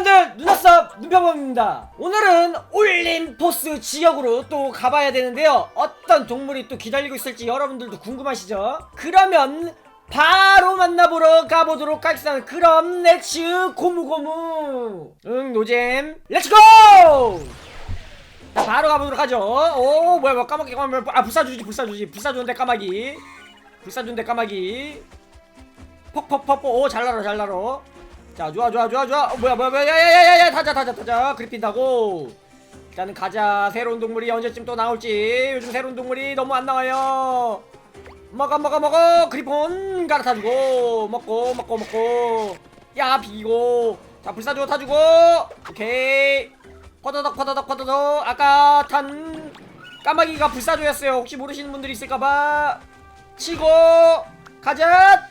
여러분들 눈썹 눈평범입니다. 오늘은 올림포스 지역으로 또 가봐야 되는데요. 어떤 동물이 또 기다리고 있을지 여러분들도 궁금하시죠? 그러면 바로 만나보러 가보도록 하겠습니다. 그럼 렛츠 고무고무. 응 노잼. 렛츠고! 자 바로 가보도록 하죠. 오 뭐야 뭐야 까마귀 까마귀 아 불사주지 불사주지. 불사주는데 까마귀. 불사주는데 까마귀. 퍽퍽퍽퍽 오잘 날아 잘 날아 자 좋아 좋아 좋아 좋아. 어, 뭐야 뭐야 뭐야. 야야야야야 타자 타자 타자. 그리핀 타고. 일단은 가자. 새로운 동물이 언제쯤 또 나올지. 요즘 새로운 동물이 너무 안 나와요. 먹어 먹어 먹어. 그리폰 갈아타주고. 먹고 먹고 먹고. 야 비기고. 자 불사조 타주고. 오케이. 퍼더덕 퍼더덕 퍼더덕. 아까 탄 까마귀가 불사조였어요. 혹시 모르시는 분들이 있을까봐. 치고. 가자.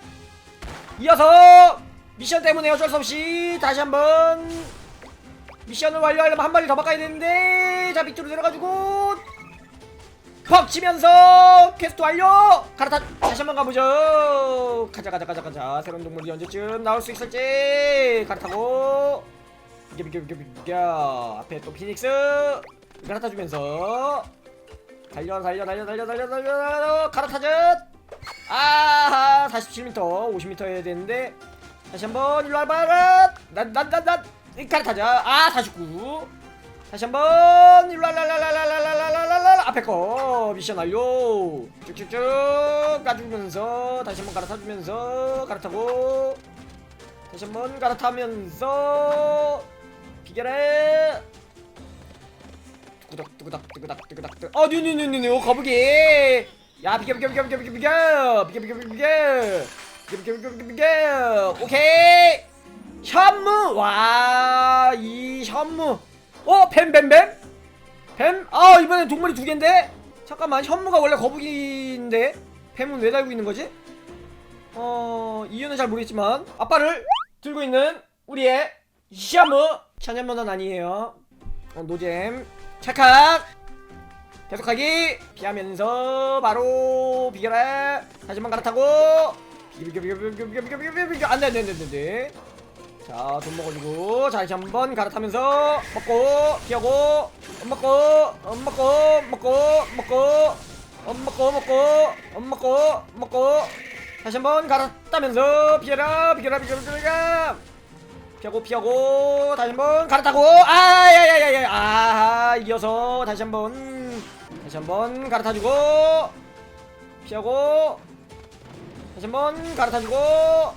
이어서 미션 때문에 어쩔 수 없이 다시 한번 미션을 완료하려면 한 마리 더 바꿔야 되는데 자 밑으로 내려가지고 퍽 치면서 퀘스트 완료! 갈아타 다시 한번 가보죠. 가자 가자 가자 가자. 새로운 동물이 언제쯤 나올 수 있을지 갈아타고. 비겨 비겨 비겨 비겨 앞에 또 피닉스 갈아타주면서 달려 달려 달려 달려 달려 달려 달려 갈아타자 아하 47m 50m 해야 되는데 다시 한번 일로 와봐라 난난난난. 갈아타자. 아 49. 다시 한번 일로 와라라라라라라라라라 앞에 거. 미션 완료. 쭉쭉쭉. 가주면서 다시 한번 갈아타주면서 갈아타고. 다시 한번 갈아타면서 비결해. 뚜구닥 뚜구닥 뚜구닥 뚜- 어 뉴뉴뉴뉴뉴. 거북이. 야 비겨 비겨 비겨 비겨 비겨 비겨 비겨 비겨 비겨 비겨 오케이. 현무. 와 이 현무. 어 뱀뱀뱀? 뱀? 아 이번엔 동물이 두 개인데? 잠깐만 현무가 원래 거북이인데? 뱀은 왜 달고 있는 거지? 어 이유는 잘 모르겠지만 아빠를 들고 있는 우리의 현무. 천연모는 아니에요. 어, 노잼. 찰칵. 계속하기. 피하면서 바로 비결해. 다시 한번 갈아타고 비겨 비겨 비겨 비겨 비겨 비겨 비겨 안돼 안돼 안돼 안돼 자, 돈 먹어주고 다시 한번 갈아타면서 먹고 피하고 엄 먹고 엄 먹고 먹고 먹고 엄 먹고 먹고 엄 먹고 먹고 다시 한번 갈아타면서 피해라 비켜라 비켜라 비켜라 피하고 피하고 다시 한번 갈아타고 아야야야야 아 이어서 다시 한번 다시 한번 갈아타주고 피하고 다시 한번 갈아타주고. 어,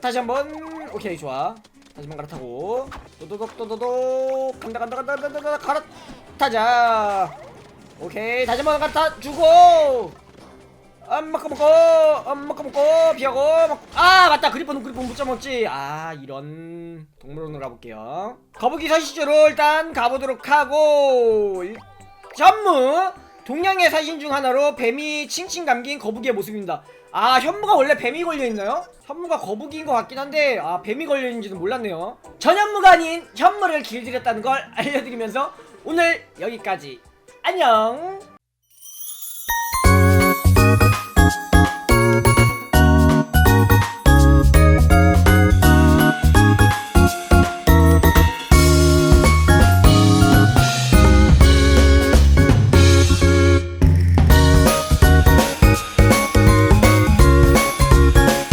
다시 한번. 오케이 좋아. 다시 한번 갈아타고. 도도독 도도독. 간다 간다 간다 간다 간다. 갈아타자. 오케이 다시 한번 갈아타주고. 안 먹고 먹고 안 먹고 먹고 먹고 아 맞다. 그리폰 그리폰 못 잡았지. 아 이런 동물원으로 가볼게요. 거북이 서식지로 일단 가보도록 하고. 일- 현무 동양의 사신 중 하나로 뱀이 칭칭 감긴 거북이의 모습입니다. 아 현무가 원래 뱀이 걸려있나요? 현무가 거북이인 것 같긴 한데 아 뱀이 걸려있는지는 몰랐네요. 전현무가 아닌 현무를 길들였다는 걸 알려드리면서 오늘 여기까지. 안녕